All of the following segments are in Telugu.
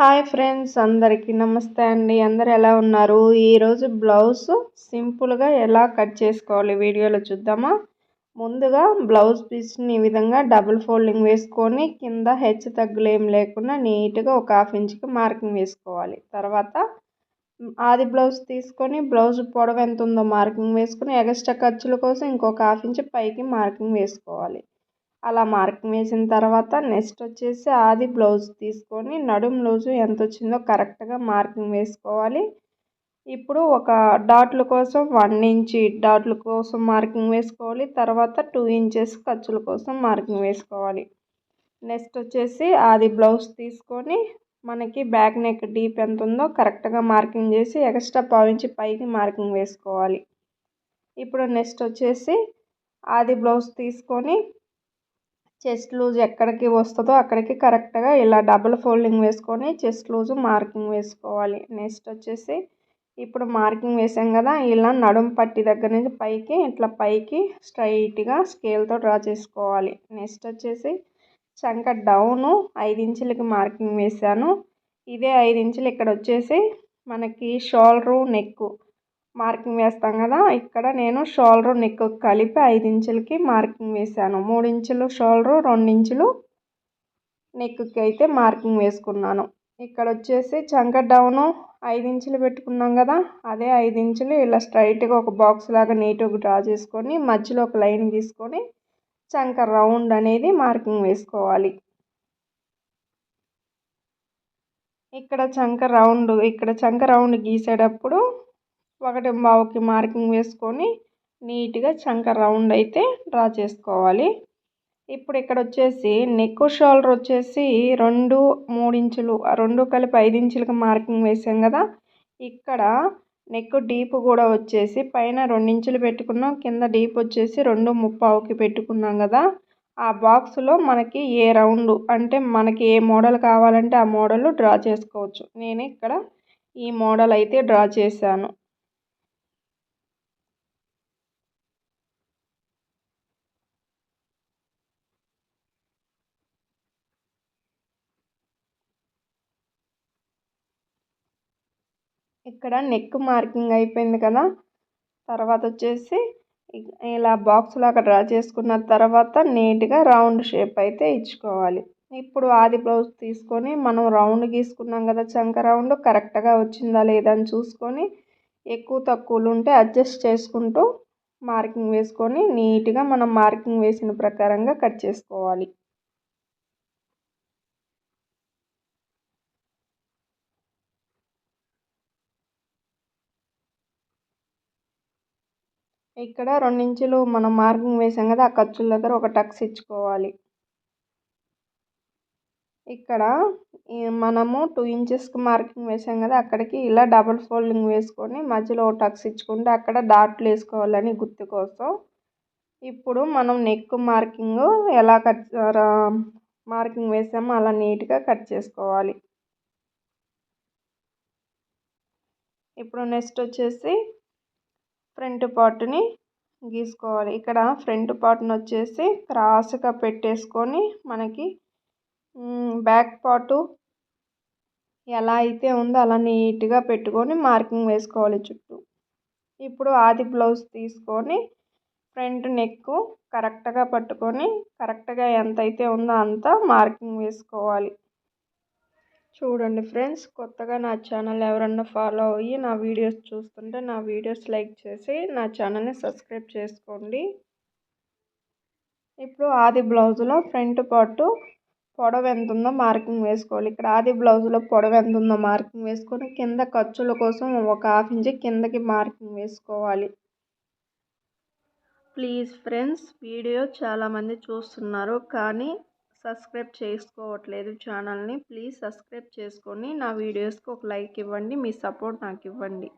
హాయ్ ఫ్రెండ్స్ అందరికీ నమస్తే అండి. అందరు ఎలా ఉన్నారు? ఈరోజు బ్లౌజ్ సింపుల్గా ఎలా కట్ చేసుకోవాలి వీడియోలో చూద్దామా? ముందుగా బ్లౌజ్ పీస్ని ఈ విధంగా డబుల్ ఫోల్డింగ్ వేసుకొని కింద హెచ్ తగ్గులు ఏం లేకుండా నీట్గా ఒక హాఫ్ ఇంచ్కి మార్కింగ్ వేసుకోవాలి. తర్వాత ఆది బ్లౌజ్ తీసుకొని బ్లౌజ్ పొడవు ఎంత ఉందో మార్కింగ్ వేసుకొని ఎగస్ట్రా ఖర్చుల కోసం ఇంకొక హాఫ్ ఇంచ్ పైకి మార్కింగ్ వేసుకోవాలి. అలా మార్కింగ్ వేసిన తర్వాత నెక్స్ట్ వచ్చేసి ఆది బ్లౌజ్ తీసుకొని నడుం లూజు ఎంత వచ్చిందో కరెక్ట్గా మార్కింగ్ వేసుకోవాలి. ఇప్పుడు ఒక డాట్ల కోసం వన్ ఇంచ్ డాట్ల కోసం మార్కింగ్ వేసుకోవాలి. తర్వాత టూ ఇంచెస్ ఖర్చుల కోసం మార్కింగ్ వేసుకోవాలి. నెక్స్ట్ వచ్చేసి ఆది బ్లౌజ్ తీసుకొని మనకి బ్యాక్ నెక్ డీప్ ఎంత ఉందో కరెక్ట్గా మార్కింగ్ చేసి ఎక్స్ట్రా పావించి పైకి మార్కింగ్ వేసుకోవాలి. ఇప్పుడు నెక్స్ట్ వచ్చేసి ఆది బ్లౌజ్ తీసుకొని చెస్ట్ లూజ్ ఎక్కడికి వస్తుందో అక్కడికి కరెక్ట్గా ఇలా డబుల్ ఫోల్డింగ్ వేసుకొని చెస్ట్ లూజ్ మార్కింగ్ వేసుకోవాలి. నెక్స్ట్ వచ్చేసి ఇప్పుడు మార్కింగ్ వేసాం కదా ఇలా నడుం పట్టి దగ్గర నుంచి పైకి ఇట్లా పైకి స్ట్రైట్గా స్కేల్తో డ్రా చేసుకోవాలి. నెక్స్ట్ వచ్చేసి చంక డౌను ఐదు ఇంచులకి మార్కింగ్ వేసాను. ఇదే ఐదు ఇంచులు ఇక్కడ వచ్చేసి మనకి షోల్డరు నెక్కు మార్కింగ్ వేస్తాం కదా ఇక్కడ నేను షోల్డర్ నెక్ కలిపి ఐదు ఇంచులకి మార్కింగ్ వేసాను మూడు ఇంచులు షోల్డరు రెండు ఇంచులు నెక్కి అయితే మార్కింగ్ వేసుకున్నాను. ఇక్కడ వచ్చేసి చంక డౌను ఐదు ఇంచులు పెట్టుకున్నాం కదా అదే ఐదు ఇంచులు ఇలా స్ట్రైట్గా ఒక బాక్స్ లాగా నీట్గా డ్రా చేసుకొని మధ్యలో ఒక లైన్ తీసుకొని చంక రౌండ్ అనేది మార్కింగ్ వేసుకోవాలి. ఇక్కడ చంక రౌండ్ ఇక్కడ చంక రౌండ్ గీసేటప్పుడు ఒకటి బావుకి మార్కింగ్ వేసుకొని నీట్గా చంక రౌండ్ అయితే డ్రా చేసుకోవాలి. ఇప్పుడు ఇక్కడ వచ్చేసి నెక్ షోల్డర్ వచ్చేసి రెండు మూడు ఇంచులు రెండు కలిపి ఐదు ఇంచులకి మార్కింగ్ వేసాం కదా. ఇక్కడ నెక్ డీప్ కూడా వచ్చేసి పైన రెండు ఇంచులు పెట్టుకున్నాం కింద డీప్ వచ్చేసి రెండు ముప్పావుకి పెట్టుకున్నాం కదా. ఆ బాక్స్లో మనకి ఏ రౌండ్ అంటే మనకి ఏ మోడల్ కావాలంటే ఆ మోడల్ డ్రా చేసుకోవచ్చు. నేను ఇక్కడ ఈ మోడల్ అయితే డ్రా చేశాను. ఇక్కడ నెక్ మార్కింగ్ అయిపోయింది కదా. తర్వాత వచ్చేసి ఇలా బాక్స్ లాగా డ్రా చేసుకున్న తర్వాత నీట్గా రౌండ్ షేప్ అయితే ఇచ్చుకోవాలి. ఇప్పుడు ఆది బ్లౌజ్ తీసుకొని మనం రౌండ్ గీసుకున్నాం కదా చంక రౌండ్ కరెక్ట్గా వచ్చిందా లేదా అని చూసుకొని ఎక్కువ తక్కువలు ఉంటే అడ్జస్ట్ చేసుకుంటూ మార్కింగ్ వేసుకొని నీట్గా మనం మార్కింగ్ వేసిన ప్రకారంగా కట్ చేసుకోవాలి. ఇక్కడ రెండించులు మనం మార్కింగ్ వేసాం కదా ఆ ఖర్చుల దగ్గర ఒక టక్స్ ఇచ్చుకోవాలి. ఇక్కడ మనము టూ ఇంచెస్కి మార్కింగ్ వేసాం కదా అక్కడికి ఇలా డబుల్ ఫోల్డింగ్ వేసుకొని మధ్యలో ఒక టక్స్ ఇచ్చుకుంటే అక్కడ డాట్లు వేసుకోవాలని గుర్తు కోసం. ఇప్పుడు మనం నెక్ మార్కింగ్ ఎలా కట్ మార్కింగ్ వేసామో అలా నీట్గా కట్ చేసుకోవాలి. ఇప్పుడు నెక్స్ట్ వచ్చేసి ఫ్రంట్ పార్ట్ని గీసుకోవాలి. ఇక్కడ ఫ్రంట్ పార్ట్ని వచ్చేసి క్రాస్గా పెట్టేసుకొని మనకి బ్యాక్ పార్టు ఎలా అయితే ఉందో అలా నీట్గా పెట్టుకొని మార్కింగ్ వేసుకోవాలి చుట్టూ. ఇప్పుడు ఆది బ్లౌజ్ తీసుకొని ఫ్రంట్ నెక్ కరెక్ట్గా పట్టుకొని కరెక్ట్గా ఎంత అయితే ఉందో అంత మార్కింగ్ వేసుకోవాలి. చూడండి ఫ్రెండ్స్ కొత్తగా నా ఛానల్ ఎవరన్నా ఫాలో అయ్యి నా వీడియోస్ చూస్తుంటే నా వీడియోస్ లైక్ చేసి నా ఛానల్ని సబ్స్క్రైబ్ చేసుకోండి. ఇప్పుడు ఆది బ్లౌజులో ఫ్రంట్ పాటు పొడవు ఎంత ఉందో మార్కింగ్ వేసుకోవాలి. ఇక్కడ ఆది బ్లౌజ్లో పొడవు ఎంత ఉందో మార్కింగ్ వేసుకొని కింద ఖర్చుల కోసం ఒక హాఫ్ ఇంచ్ కిందకి మార్కింగ్ వేసుకోవాలి. ప్లీజ్ ఫ్రెండ్స్ వీడియో చాలామంది చూస్తున్నారు కానీ సబ్స్క్రైబ్ చేసుకోవట్లేదు ఛానల్ని ప్లీజ్ సబ్స్క్రైబ్ చేసుకొని నా వీడియోస్కి ఒక లైక్ ఇవ్వండి మీ సపోర్ట్ నాకు ఇవ్వండి.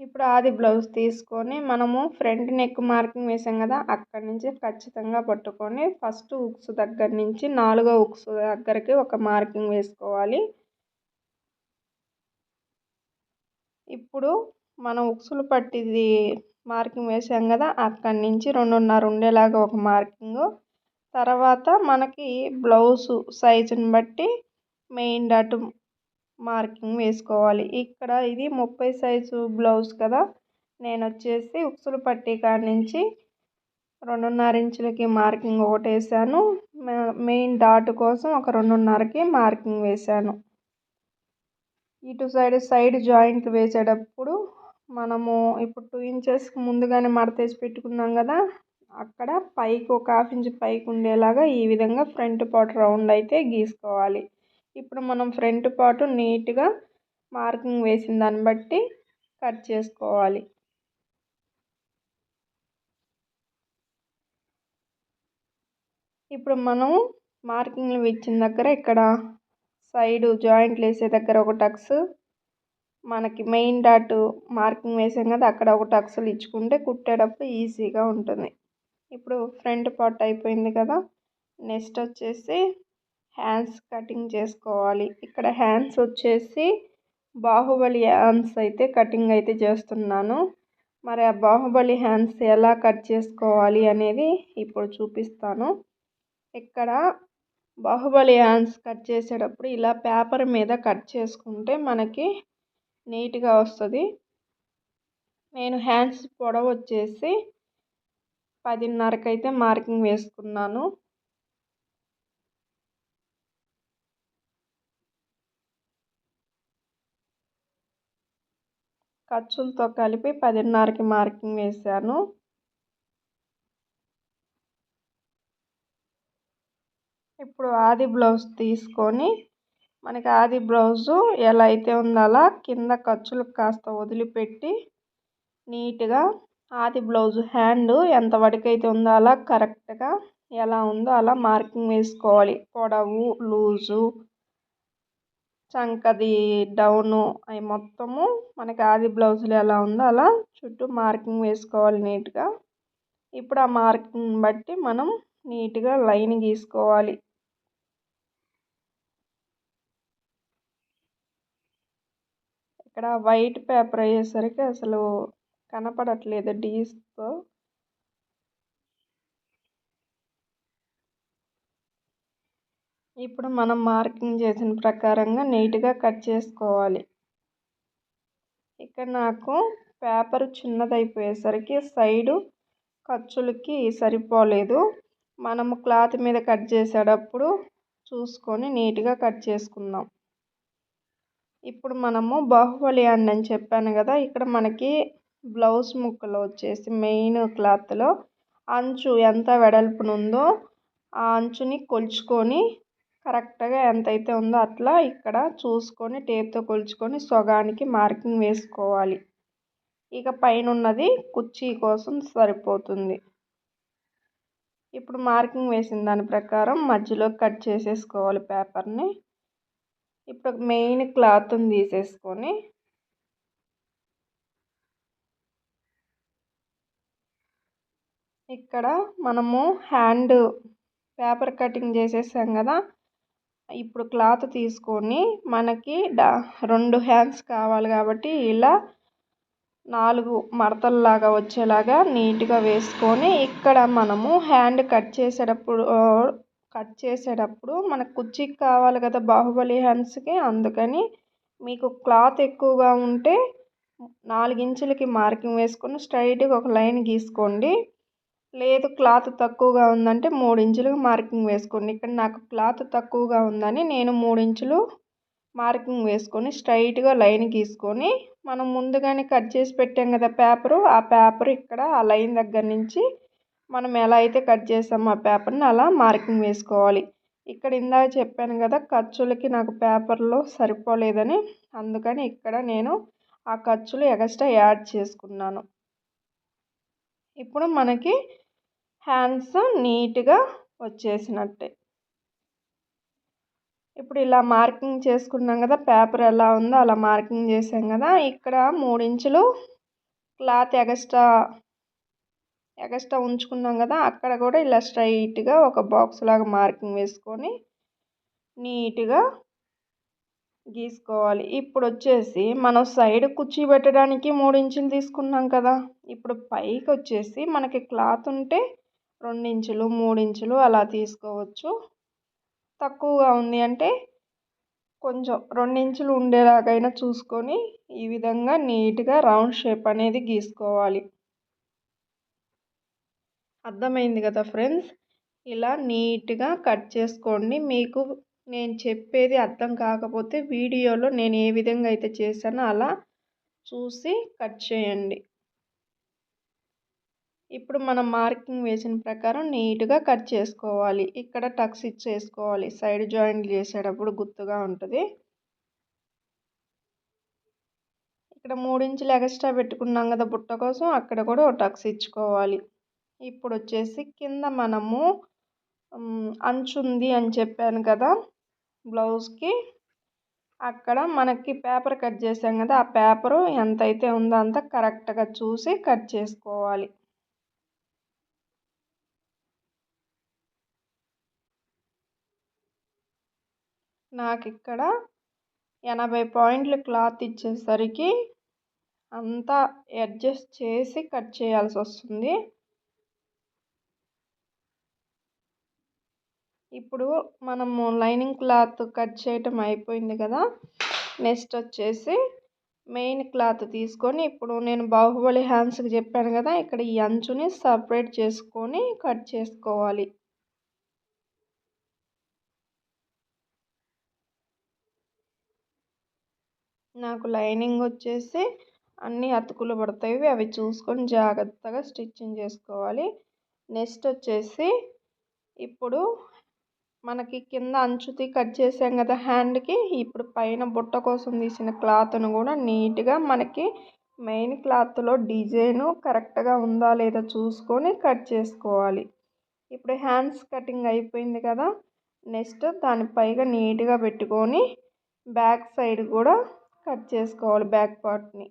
ఇప్పుడు ఆది బ్లౌజ్ తీసుకొని మనము ఫ్రంట్ నెక్ మార్కింగ్ వేసాం కదా అక్కడి నుంచి ఖచ్చితంగా పట్టుకొని ఫస్ట్ ఉక్స్ దగ్గర నుంచి నాలుగో ఉక్స్ దగ్గరికి ఒక మార్కింగ్ వేసుకోవాలి. ఇప్పుడు మనం ఉక్సులు పట్టిది మార్కింగ్ వేసాం కదా అక్కడి నుంచి రెండున్నర ఉండేలాగా ఒక మార్కింగు తర్వాత మనకి బ్లౌజు సైజుని బట్టి మెయిన్ డాట్ మార్కింగ్ వేసుకోవాలి. ఇక్కడ ఇది ముప్పై సైజు బ్లౌజ్ కదా. నేను వచ్చేసి ఉక్సులు పట్టి కాడి నుంచి రెండున్నర ఇంచులకి మార్కింగ్ ఒకటి వేసాను. మెయిన్ డాట్ కోసం ఒక రెండున్నరకి మార్కింగ్ వేసాను. ఇటు సైడ్ సైడ్ జాయింట్ వేసేటప్పుడు మనము ఇప్పుడు టూ ఇంచెస్ ముందుగానే మడతేసి పెట్టుకున్నాం కదా. అక్కడ పైకి ఒక హాఫ్ ఇంచ్ పైకి ఉండేలాగా ఈ విధంగా ఫ్రంట్ పార్ట్ రౌండ్ అయితే గీసుకోవాలి. ఇప్పుడు మనం ఫ్రంట్ పార్ట్ నీట్గా మార్కింగ్ వేసిన దాన్ని బట్టి కట్ చేసుకోవాలి. ఇప్పుడు మనం మార్కింగ్లు ఇచ్చిన దగ్గర ఇక్కడ సైడు జాయింట్లు వేసే దగ్గర ఒక టక్స్ మనకి మెయిన్ డాట్ మార్కింగ్ వేసాం కదా అక్కడ ఒక టక్స్లు ఇచ్చుకుంటే కుట్టేటప్పుడు ఈజీగా ఉంటుంది. ఇప్పుడు ఫ్రంట్ పార్ట్ అయిపోయింది కదా. నెక్స్ట్ వచ్చేసి హ్యాండ్స్ కటింగ్ చేసుకోవాలి. ఇక్కడ హ్యాండ్స్ వచ్చేసి బాహుబలి హ్యాండ్స్ అయితే కటింగ్ అయితే చేస్తున్నాను. మరి ఆ బాహుబలి హ్యాండ్స్ ఎలా కట్ చేసుకోవాలి అనేది ఇప్పుడు చూపిస్తాను. ఇక్కడ బాహుబలి హ్యాండ్స్ కట్ చేసేటప్పుడు ఇలా పేపర్ మీద కట్ చేసుకుంటే మనకి నీట్గా వస్తుంది. నేను హ్యాండ్స్ పొడవు వచ్చేసి పదిన్నరకు అయితే మార్కింగ్ వేసుకున్నాను. ఖర్చులతో కలిపి పదిన్నరకి మార్కింగ్ వేశాను ఇప్పుడు ఆది బ్లౌజ్ తీసుకొని మనకి ఆది బ్లౌజు ఎలా అయితే ఉందో అలా కింద ఖర్చులకు కాస్త వదిలిపెట్టి నీట్గా ఆది బ్లౌజ్ హ్యాండ్ ఎంత వడికైతే ఉందో అలా కరెక్ట్గా ఎలా ఉందో అలా మార్కింగ్ వేసుకోవాలి. పొడవు లూజు చంకది డౌను అవి మొత్తము మనకి ఆది బ్లౌజులు ఎలా ఉందో అలా చుట్టూ మార్కింగ్ వేసుకోవాలి నీట్గా. ఇప్పుడు ఆ మార్కింగ్ బట్టి మనం నీట్గా లైన్ గీసుకోవాలి. ఇక్కడ వైట్ పేపర్ అయ్యేసరికి అసలు కనపడట్లేదు డీస్తో. ఇప్పుడు మనం మార్కింగ్ చేసిన ప్రకారంగా నీట్గా కట్ చేసుకోవాలి. ఇక్కడ నాకు పేపర్ చిన్నదైపోయేసరికి సైడు ఖర్చులకి సరిపోలేదు. మనము క్లాత్ మీద కట్ చేసేటప్పుడు చూసుకొని నీట్గా కట్ చేసుకుందాం. ఇప్పుడు మనము బాహుబలి అండ్ అని చెప్పాను కదా ఇక్కడ మనకి బ్లౌజ్ ముక్కలు వచ్చేసి మెయిన్ క్లాత్లో అంచు ఎంత వెడల్పునుందో ఆ అంచుని కొలుచుకొని కరెక్ట్గా ఎంత అయితే ఉందో అట్లా ఇక్కడ చూసుకొని టేప్తో కొలుచుకొని సొగానికి మార్కింగ్ వేసుకోవాలి. ఇక పైన ఉన్నది కుర్చీ కోసం సరిపోతుంది. ఇప్పుడు మార్కింగ్ వేసిన దాని ప్రకారం మధ్యలో కట్ చేసేసుకోవాలి పేపర్ని. ఇప్పుడు మెయిన్ క్లాత్ని తీసేసుకొని ఇక్కడ మనము హ్యాండ్ పేపర్ కటింగ్ చేసేసాం కదా. ఇప్పుడు క్లాత్ తీసుకొని మనకి డా రెండు హ్యాండ్స్ కావాలి కాబట్టి ఇలా నాలుగు మడతల్లాగా వచ్చేలాగా నీట్గా వేసుకొని ఇక్కడ మనము హ్యాండ్ కట్ చేసేటప్పుడు కట్ చేసేటప్పుడు మనకు కుర్చీకి కావాలి కదా బాహుబలి హ్యాండ్స్కి అందుకని మీకు క్లాత్ ఎక్కువగా ఉంటే నాలుగించులకి మార్కింగ్ వేసుకొని స్ట్రైట్గా ఒక లైన్ గీసుకోండి. లేదు క్లాత్ తక్కువగా ఉందంటే మూడు ఇంచులు మార్కింగ్ వేసుకోండి. ఇక్కడ నాకు క్లాత్ తక్కువగా ఉందని నేను మూడు ఇంచులు మార్కింగ్ వేసుకొని స్ట్రైట్గా లైన్ గీసుకొని మనం ముందుగానే కట్ చేసి పెట్టాం కదా పేపరు ఆ పేపర్ ఇక్కడ ఆ లైన్ దగ్గర నుంచి మనం ఎలా అయితే కట్ చేసామో ఆ పేపర్ని అలా మార్కింగ్ వేసుకోవాలి. ఇక్కడ ఇందాక చెప్పాను కదా ఖర్చులకి నాకు పేపర్లో సరిపోలేదని అందుకని ఇక్కడ నేను ఆ ఖర్చులు ఎక్స్ట్రా యాడ్ చేసుకున్నాను. ఇప్పుడు మనకి హ్యాండ్స్ నీట్గా వచ్చేసినట్టే. ఇప్పుడు ఇలా మార్కింగ్ చేసుకున్నాం కదా పేపర్ ఎలా ఉందో అలా మార్కింగ్ చేసాం కదా ఇక్కడ మూడు ఇంచులు క్లాత్ ఎగస్ట్రా ఎగస్ట్రా ఉంచుకున్నాం కదా అక్కడ కూడా ఇలా స్ట్రైట్గా ఒక బాక్స్ లాగా మార్కింగ్ వేసుకొని నీట్గా గీసుకోవాలి. ఇప్పుడు వచ్చేసి మనం సైడ్ కుర్చీ పెట్టడానికి మూడు ఇంచులు తీసుకున్నాం కదా ఇప్పుడు పైకి వచ్చేసి మనకి క్లాత్ ఉంటే రెండించులు మూడించులు అలా తీసుకోవచ్చు. తక్కువగా ఉంది అంటే కొంచెం రెండించులు ఉండేలాగైనా చూసుకొని ఈ విధంగా నీట్గా రౌండ్ షేప్ అనేది గీసుకోవాలి. అర్థమైంది కదా ఫ్రెండ్స్? ఇలా నీట్గా కట్ చేసుకోండి. మీకు నేను చెప్పేది అర్థం కాకపోతే వీడియోలో నేను ఏ విధంగా అయితే చేశానో అలా చూసి కట్ చేయండి. ఇప్పుడు మనం మార్కింగ్ వేసిన ప్రకారం నీట్గా కట్ చేసుకోవాలి. ఇక్కడ టక్స్ ఇచ్చేసుకోవాలి. సైడ్ జాయింట్ చేసేటప్పుడు గుర్తుగా ఉంటుంది. ఇక్కడ మూడించులు ఎక్స్ట్రా పెట్టుకున్నాం కదా బుట్ట కోసం అక్కడ కూడా ఒక టక్స్ ఇచ్చుకోవాలి. ఇప్పుడు వచ్చేసి కింద మనము అంచు ఉంది అని చెప్పాను కదా బ్లౌజ్కి అక్కడ మనకి పేపర్ కట్ చేసాం కదా ఆ పేపరు ఎంత అయితే ఉందో అంత కరెక్ట్గా చూసి కట్ చేసుకోవాలి. నాకు ఇక్కడ ఎనభై పాయింట్లు క్లాత్ ఇచ్చేసరికి అంతా అడ్జస్ట్ చేసి కట్ చేయాల్సి వస్తుంది. ఇప్పుడు మనము లైనింగ్ క్లాత్ కట్ చేయటం అయిపోయింది కదా. నెక్స్ట్ వచ్చేసి మెయిన్ క్లాత్ తీసుకొని ఇప్పుడు నేను బాహుబలి హ్యాండ్స్కి చెప్పాను కదా ఇక్కడ ఈ అంచుని సపరేట్ చేసుకొని కట్ చేసుకోవాలి. నాకు లైనింగ్ వచ్చేసి అన్ని అతుకులు పడతాయి. అవి చూసుకొని జాగ్రత్తగా స్టిచ్చింగ్ చేసుకోవాలి. నెక్స్ట్ వచ్చేసి ఇప్పుడు మనకి కింద అంచుతి కట్ చేసాం కదా హ్యాండ్కి ఇప్పుడు పైన బుట్ట కోసం తీసిన క్లాత్ను కూడా నీట్గా మనకి మెయిన్ క్లాత్లో డిజైను కరెక్ట్గా ఉందా లేదా చూసుకొని కట్ చేసుకోవాలి. ఇప్పుడు హ్యాండ్స్ కటింగ్ అయిపోయింది కదా నెక్స్ట్ దాని పైగా నీట్గా పెట్టుకొని బ్యాక్ సైడ్ కూడా కట్ చేసుకోవాలి బ్యాక్ పార్ట్ని.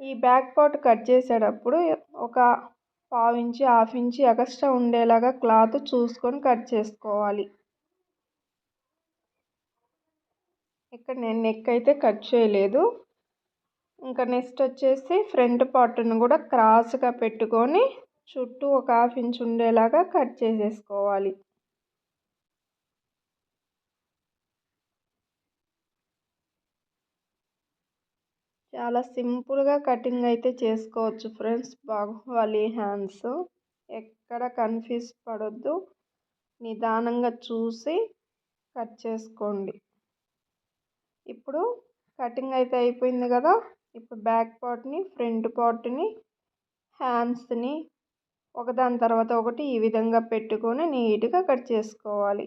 ఈ బ్యాక్ పార్ట్ కట్ చేసేటప్పుడు ఒక పావు ఇంచి హాఫ్ ఇంచి ఎక్స్ట్రా ఉండేలాగా క్లాత్ చూసుకొని కట్ చేసుకోవాలి. ఇక్కడ నేను నెక్ అయితే కట్ చేయలేదు. ఇంకా నెక్స్ట్ వచ్చేసి ఫ్రంట్ పార్ట్ను కూడా క్రాస్గా పెట్టుకొని చుట్టూ ఒక హాఫ్ ఇంచ్ ఉండేలాగా కట్ చేసేసుకోవాలి. చాలా సింపుల్గా కటింగ్ అయితే చేసుకోవచ్చు ఫ్రెండ్స్. బాహుబలి హ్యాండ్స్ ఎక్కడ కన్ఫ్యూజ్ పడొద్దు. నిదానంగా చూసి కట్ చేసుకోండి. ఇప్పుడు కటింగ్ అయితే అయిపోయింది కదా! ఇప్పుడు బ్యాక్ పార్ట్ని ఫ్రంట్ పార్ట్ని హ్యాండ్స్ని ఒకదాని తర్వాత ఒకటి ఈ విధంగా పెట్టుకొని నీట్గా కట్ చేసుకోవాలి.